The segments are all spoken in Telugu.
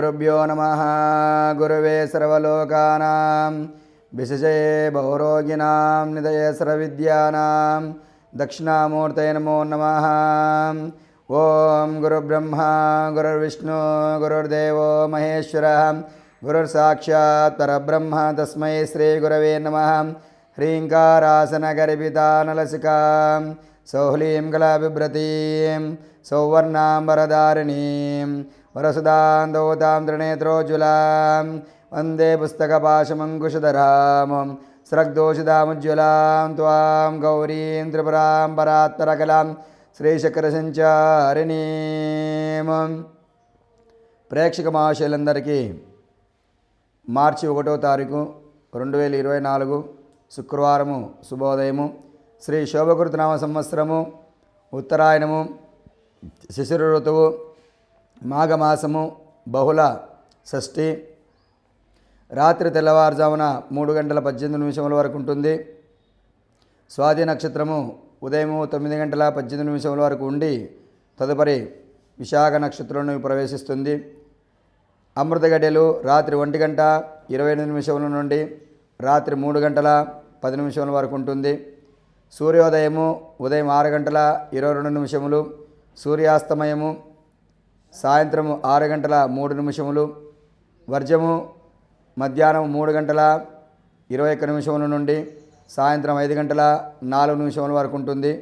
శ్రీగురుభ్యో నమ గురవే సర్వలోకానాం విశజయే బహురోగిణాం నిదయే సర్వవిద్యానాం దక్షిణామూర్తయ నమో నమ ఓం గురుబ్రహ్మ గురుర్విష్ణు గురుర్దేవో మహేశ్వర గురుర్సాక్షాత్ పరబ్రహ్మ తస్మై శ్రీగురవే నమ హ్రీంకారాసనగర్భితానలసికాం సౌహ్లీం కళాబిభ్రతీం సౌవర్ణాం వరదారిణీం వరసుదాందోతాం త్రినేత్రోజ్వలాం వందే పుస్తకపాశమంకుశధరాం స్రగ్దోషిదాముజ్వలాం త్వాం గౌరీం త్రిపురాం పరాత్తరకలాం శ్రీశకరసంచారిణీం. ప్రేక్షక మహాశయులందరికీ మార్చి ఒకటో తారీఖు రెండు వేల ఇరవై నాలుగు శుక్రవారము శుభోదయము. శ్రీ శోభకృతనామ సంవత్సరము ఉత్తరాయణము శిశిర ఋతువు మాఘమాసము బహుళ షష్ఠి. రాత్రి తెల్లవారుజామున మూడు గంటల పద్దెనిమిది నిమిషముల వరకు ఉంటుంది. స్వాతి నక్షత్రము ఉదయము తొమ్మిది గంటల పద్దెనిమిది నిమిషముల వరకు ఉండి తదుపరి విశాఖ నక్షత్రంలో ప్రవేశిస్తుంది. అమృత గడియలు రాత్రి ఒంటి గంట ఇరవై ఎనిమిది నిమిషముల నుండి రాత్రి మూడు గంటల పది నిమిషముల వరకు ఉంటుంది. సూర్యోదయము ఉదయం ఆరు గంటల ఇరవై రెండు నిమిషములు. సూర్యాస్తమయము సాయంత్రము ఆరు గంటల మూడు నిమిషములు వర్జము మధ్యాహ్నం మూడు గంటల ఇరవై ఒక్క నిమిషముల నుండి సాయంత్రం ఐదు గంటల నాలుగు నిమిషముల వరకు ఉంటుంది.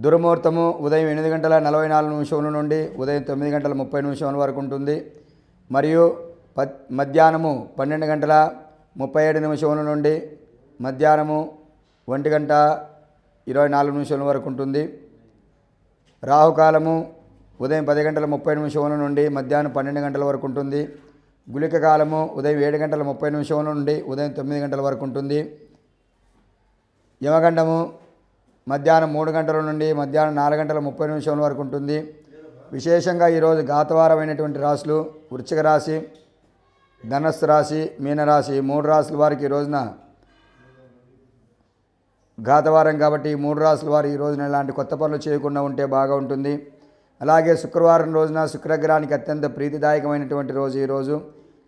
దుర్ముహూర్తము ఉదయం ఎనిమిది గంటల నలభై నాలుగు నిమిషముల నుండి ఉదయం తొమ్మిది గంటల ముప్పై నిమిషముల వరకు ఉంటుంది. మరియు ప మధ్యాహ్నము పన్నెండు గంటల ముప్పై ఏడు నిమిషముల నుండి మధ్యాహ్నము ఒంటి గంట ఇరవై నాలుగు నిమిషముల వరకు ఉంటుంది. రాహుకాలము ఉదయం పది గంటల ముప్పై నిమిషముల నుండి మధ్యాహ్నం పన్నెండు గంటల వరకు ఉంటుంది. గుళిక కాలము ఉదయం ఏడు గంటల ముప్పై నిమిషముల నుండి ఉదయం తొమ్మిది గంటల వరకు ఉంటుంది. యమగండము మధ్యాహ్నం మూడు గంటల నుండి మధ్యాహ్నం నాలుగు గంటల ముప్పై నిమిషముల వరకు ఉంటుంది. విశేషంగా ఈరోజు ఘాతవారమైనటువంటి రాశులు వృశ్చిక రాశి ధనస్సు రాశి మీనరాశి మూడు రాశుల వారికి ఈ రోజున ఘాతవారం కాబట్టి మూడు రాసుల వారు ఈ రోజున ఇలాంటి కొత్త పనులు చేయకుండా ఉంటే బాగా ఉంటుంది. అలాగే శుక్రవారం రోజున శుక్రగ్రహానికి అత్యంత ప్రీతిదాయకమైనటువంటి రోజు ఈరోజు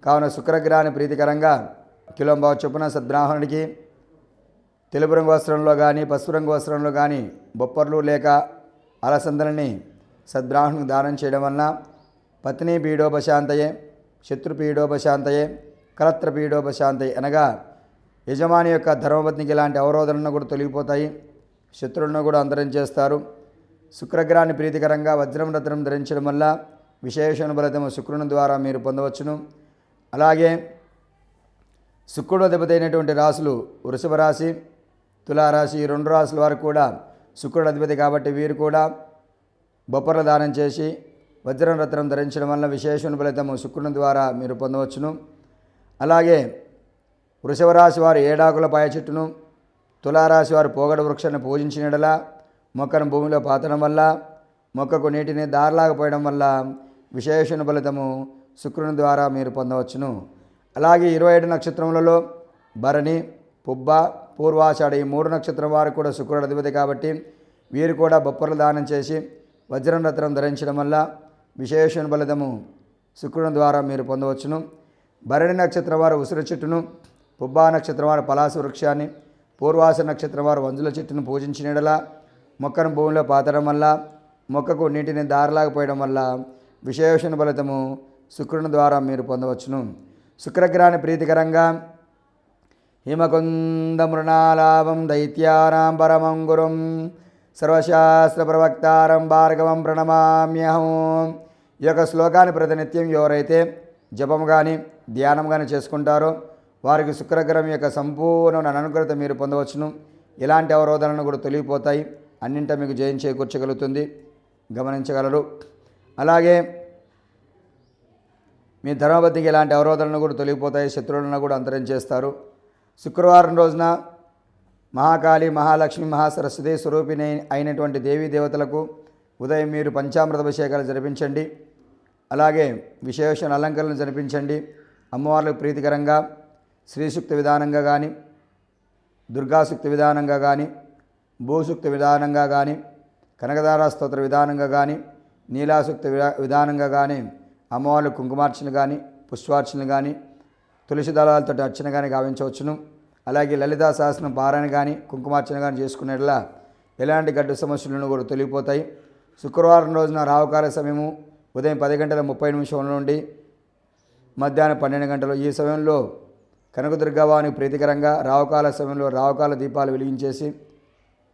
కావున శుక్రగ్రహాన్ని ప్రీతికరంగా కిలోంబావు చొప్పున సద్బ్రాహ్మణుడికి తెలుపు రంగు వస్త్రంలో కానీ పసుపు రంగు వస్త్రంలో కానీ బొప్పర్లు లేక అలసందలని సద్బ్రాహ్మణుకు దానం చేయడం వలన పత్ని పీడోపశాంతయే శత్రు పీడోపశాంతయే కలత్ర పీడోపశాంతయే అనగా యజమాని యొక్క ధర్మపత్నికి ఇలాంటి అవరోధనలను కూడా తొలగిపోతాయి. శత్రువులను కూడా అంతరం చేస్తారు. శుక్రగ్రహాన్ని ప్రీతికరంగా వజ్రం రత్నం ధరించడం వల్ల విశేషణ ఫలితము శుక్రుని ద్వారా మీరు పొందవచ్చును. అలాగే శుక్రుడు అధిపతి రాశులు వృషభ రాశి తులారాశి ఈ రెండు రాశుల వారు కూడా శుక్రుడు అధిపతి కాబట్టి వీరు కూడా బొప్పర్ల దానం చేసి వజ్రం రత్నం ధరించడం వల్ల విశేషణ ఫలితము శుక్రుని ద్వారా మీరు పొందవచ్చును. అలాగే వృషభరాశి వారు ఏడాకుల పాయ చెట్టును తులారాశి వారు పోగడ వృక్షాన్ని పూజించినడలా మొక్కను భూమిలో పాతడం వల్ల మొక్కకు నీటిని దారిలాగా పోయడం వల్ల విశేషణ ఫలితము శుక్రుని ద్వారా మీరు పొందవచ్చును. అలాగే ఇరవై ఏడు నక్షత్రములలో భరణి పుబ్బ పూర్వాషాఢ ఈ మూడు నక్షత్రం వారు కూడా శుక్రుడు అధిపతి కాబట్టి వీరు కూడా బొప్పర్లు దానం చేసి వజ్రం రత్నం ధరించడం వల్ల విశేషణ ఫలితము శుక్రుని ద్వారా మీరు పొందవచ్చును. భరణి నక్షత్రం వారు ఉసిరి చెట్టును పుబ్బా నక్షత్రం వారు పలాస వృక్షాన్ని పూర్వాస నక్షత్రం వారు వంజుల చెట్టును పూజించినడలా మొక్కను భూమిలో పాతడం వల్ల మొక్కకు నీటిని దారిలాగా పోయడం వల్ల విశేషణ ఫలితము శుక్రుని ద్వారా మీరు పొందవచ్చును. శుక్రగ్రహాన్ని ప్రీతికరంగా హిమకుంద మృణాలాభం దైత్యానాం పరమం గురుం సర్వశాస్త్ర ప్రవక్తారం భార్గవం ప్రణమామ్యహం. ఈ యొక్క శ్లోకాన్ని ప్రతినిత్యం ఎవరైతే జపం కానీ ధ్యానం కానీ చేసుకుంటారో వారికి శుక్రగ్రహం యొక్క సంపూర్ణ అనుగ్రహత మీరు పొందవచ్చును. ఎలాంటి అవరోధాలను కూడా తొలగిపోతాయి. అన్నింట మీకు జయం చేకూర్చగలుగుతుంది. గమనించగలరు. అలాగే మీ ధర్మపతికి ఎలాంటి అవరోధాలను కూడా తొలగిపోతాయి. శత్రువులను కూడా అంతరం చేస్తారు. శుక్రవారం రోజున మహాకాళి మహాలక్ష్మి మహాసరస్వతి స్వరూపిణి అయినటువంటి దేవీ దేవతలకు ఉదయం మీరు పంచామృత అభిషేకాలు జరిపించండి. అలాగే విశేష అలంకరణలు జరిపించండి. అమ్మవార్లకు ప్రీతికరంగా శ్రీసూక్త విధానంగా కానీ దుర్గాసూక్త విధానంగా కానీ భూసూక్త విధానంగా కానీ కనకదార స్తోత్ర విధానంగా కానీ నీలాసక్త విధానంగా కానీ అమ్మవార్లు కుంకుమార్చన కానీ పుష్పార్చన కానీ తులసి దళాలతో అర్చన కానీ గావించవచ్చును. అలాగే లలితా శాసనం పారాయణ కానీ కుంకుమార్చన కానీ చేసుకునేలా ఎలాంటి గడ్డు సమస్యలను కూడా తొలగిపోతాయి. శుక్రవారం రోజున రావుకాల సమయము ఉదయం పది గంటల ముప్పై నిమిషం నుండి మధ్యాహ్నం పన్నెండు గంటలు. ఈ సమయంలో కనకదుర్గవాని ప్రీతికరంగా రావుకాల సమయంలో రావుకాల దీపాలు వెలిగించేసి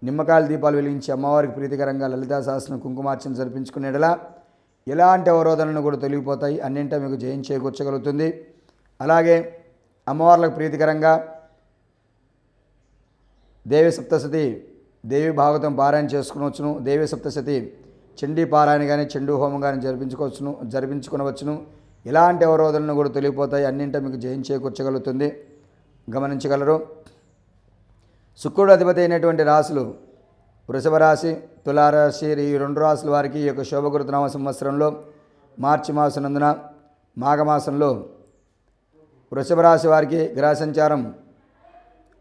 నిమ్మకాయల దీపాలు వెలిగించి అమ్మవారికి ప్రీతికరంగా లలితా సహస్రం కుంకుమార్చన జరిపించుకునేలా ఎలాంటి అవరోధనలు కూడా తొలగిపోతాయి అన్నింటా మీకు జయం చేకూర్చగలుగుతుంది. అలాగే అమ్మవార్లకు ప్రీతికరంగా దేవి సప్తశతి దేవి భాగవతం పారాయణ చేసుకునవచ్చును దేవి సప్తశతి చండీ పారాయణ కానీ చెండు హోమం కానీ జరిపించుకోవచ్చును జరిపించుకునవచ్చును. ఎలాంటి అవరోధనలు కూడా తొలగిపోతాయి. అన్నింటి మీకు జయం చేకూర్చగలుగుతుంది. గమనించగలరు. శుక్రుడు అధిపతి అయినటువంటి రాశులు వృషభ రాశి తులారాశి ఈ రెండు రాశుల వారికి ఈ యొక్క శోభకృతనామ సంవత్సరంలో మార్చి మాసనందున మాఘమాసంలో వృషభ రాశి వారికి గ్రహ సంచారం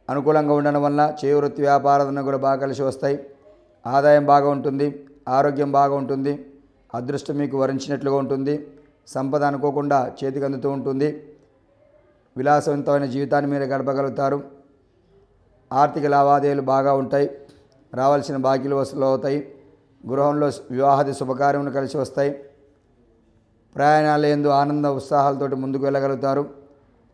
అనుకూలంగా ఉండడం వల్ల చేవృత్తి వ్యాపారాలను కూడా బాగా కలిసి వస్తాయి. ఆదాయం బాగా ఉంటుంది ఆరోగ్యం బాగా ఉంటుంది అదృష్టం మీకు వరించినట్లుగా ఉంటుంది. సంపద అనుకోకుండా చేతికి అందుతూ ఉంటుంది. విలాసవంతమైన జీవితాన్ని మీరు గడపగలుగుతారు. ఆర్థిక లావాదేవీలు బాగా ఉంటాయి. రావాల్సిన బాకీలు వసూలు అవుతాయి. గృహంలో వివాహాది శుభకార్యములు కలిసి వస్తాయి. ప్రయాణాలు ఎందు ఆనంద ఉత్సాహాలతోటి ముందుకు వెళ్ళగలుగుతారు.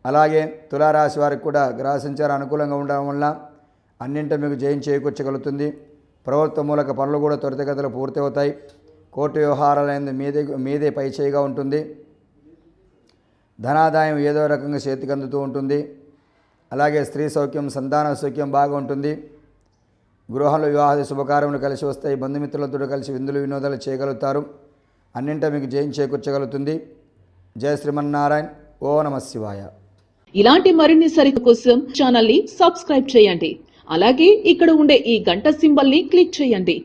అలాగే తులారాశి వారికి కూడా గ్రహ సంచారం అనుకూలంగా ఉండడం వల్ల అన్నింటి మీకు జయం చేకూర్చగలుగుతుంది. ప్రభుత్వ మూలక పనులు కూడా త్వరితగతిలో పూర్తి అవుతాయి కోర్టు వ్యవహారాలైన మీదే మీదే పైచేయిగా ఉంటుంది. ధనాదాయం ఏదో రకంగా చేతికి అందుతూ ఉంటుంది. అలాగే స్త్రీ సౌఖ్యం సంతాన సౌఖ్యం బాగా ఉంటుంది. గృహంలో వివాహ శుభకార్యములు కలిసి వస్తాయి. బంధుమిత్రులతో కలిసి విందులు వినోదాలు చేయగలుగుతారు. అన్నింట మీకు జయం చేకూర్చగలుగుతుంది. జయ శ్రీమన్నారాయణ. ఓ నమ శివాయ. ఇలాంటి మరిన్ని సరిత కోసం ఛానల్ని సబ్స్క్రైబ్ చేయండి. అలాగే ఇక్కడ ఉండే ఈ గంట సింబల్ని క్లిక్ చేయండి.